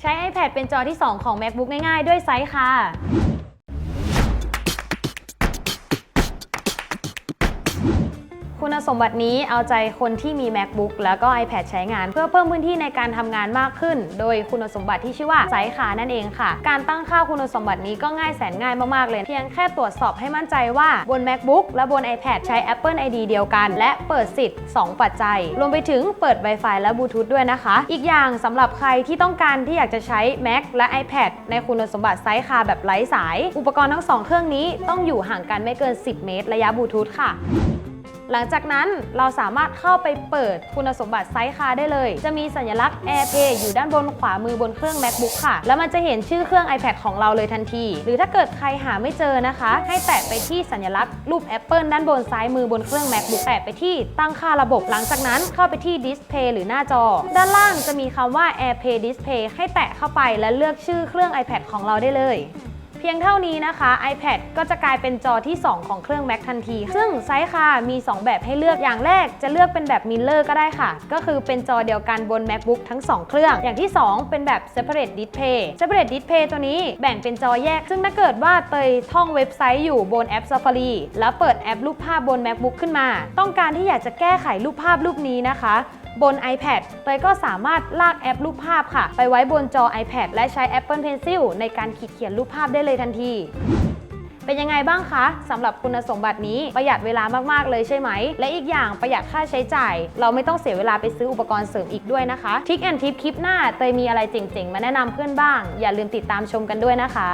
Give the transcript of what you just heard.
ใช้ iPad เป็นจอที่ 2 ของ MacBook ง่ายๆ ด้วยไซส์ค่ะ คุณสมบัตินี้เอาใจคนที่มี MacBook แล้วก็ iPad ใช้งาน เพื่อเพิ่มพื้นที่ในการทำงานมากขึ้น โดยคุณสมบัติที่ชื่อว่าไซส์ขานั่นเองค่ะ การตั้งค่าคุณสมบัตินี้ก็ง่ายแสนง่ายมาก ๆ เลย เพียงแค่ตรวจสอบให้มั่นใจว่าบน MacBook และบน iPad ใช้ Apple ID เดียวกัน และเปิดสิทธิ์ 2 ปัจจัย รวมไปถึงเปิด Wi-Fi และบลูทูธด้วยนะคะ อีกอย่างสำหรับใครที่ต้องการที่อยากจะใช้ Mac และ iPad ในคุณสมบัติไซส์คาแบบไร้สาย อุปกรณ์ทั้งสองเครื่องนี้ต้องอยู่ห่างกันไม่เกิน 10 เมตร ระยะบลูทูธค่ะ หลังจากนั้นเราสามารถเข้าไปเปิดคุณสมบัติไซส์คาได้เลย จะมีสัญลักษณ์ AirPlay อยู่ด้านบนขวามือบนเครื่อง MacBook ค่ะ แล้วมันจะเห็นชื่อเครื่อง iPad ของเราเลยทันที หรือถ้าเกิดใครหาไม่เจอนะคะ ให้แตะไปที่สัญลักษณ์รูป Apple ด้านบนซ้ายมือบนเครื่อง MacBook แตะไปที่ตั้งค่าระบบ หลังจากนั้นเข้าไปที่ Display หรือหน้าจอ ด้านล่างจะมีคำว่า AirPlay Display ให้แตะเข้าไปและเลือกชื่อเครื่อง iPad ของเราได้เลย เพียงเท่านี้นะคะ iPad ก็จะกลายเป็นจอที่ 2 ของเครื่อง Mac ทันที ซึ่งไซส์ค่ะมี 2 แบบให้เลือกอย่างแรกจะเลือกเป็นแบบมิลเลอร์ก็ได้ค่ะ ก็คือเป็นจอเดียวกันบน MacBook ทั้ง 2 เครื่อง อย่างที่ 2 เป็นแบบ separate display separate display ตัวนี้แบ่งเป็นจอแยก ซึ่งถ้าเกิดว่าเตยท่องเว็บไซต์อยู่บนแอป Safari แล้วเปิดแอปรูปภาพบน MacBook ขึ้นมา ต้องการที่อยากจะแก้ไขรูปภาพรูปนี้นะคะ บน iPad เตยก็สามารถลากแอปรูปภาพค่ะ ไปไว้บนจอ iPad และใช้ Apple Pencil ในการขีดเขียนรูปภาพได้เลยทันทีเป็นยังไงบ้างคะสำหรับคุณสมบัตินี้ประหยัดเวลามาก ๆ เลยใช่ไหม และอีกอย่างประหยัดค่าใช้จ่าย เราไม่ต้องเสียเวลาไปซื้ออุปกรณ์เสริมอีกด้วยนะคะทิกแอนทิปคลิปหน้าเตยมีอะไรเจ๋ง ๆ มาแนะนำเพื่อนบ้าง อย่าลืมติดตามชมกันด้วยนะคะ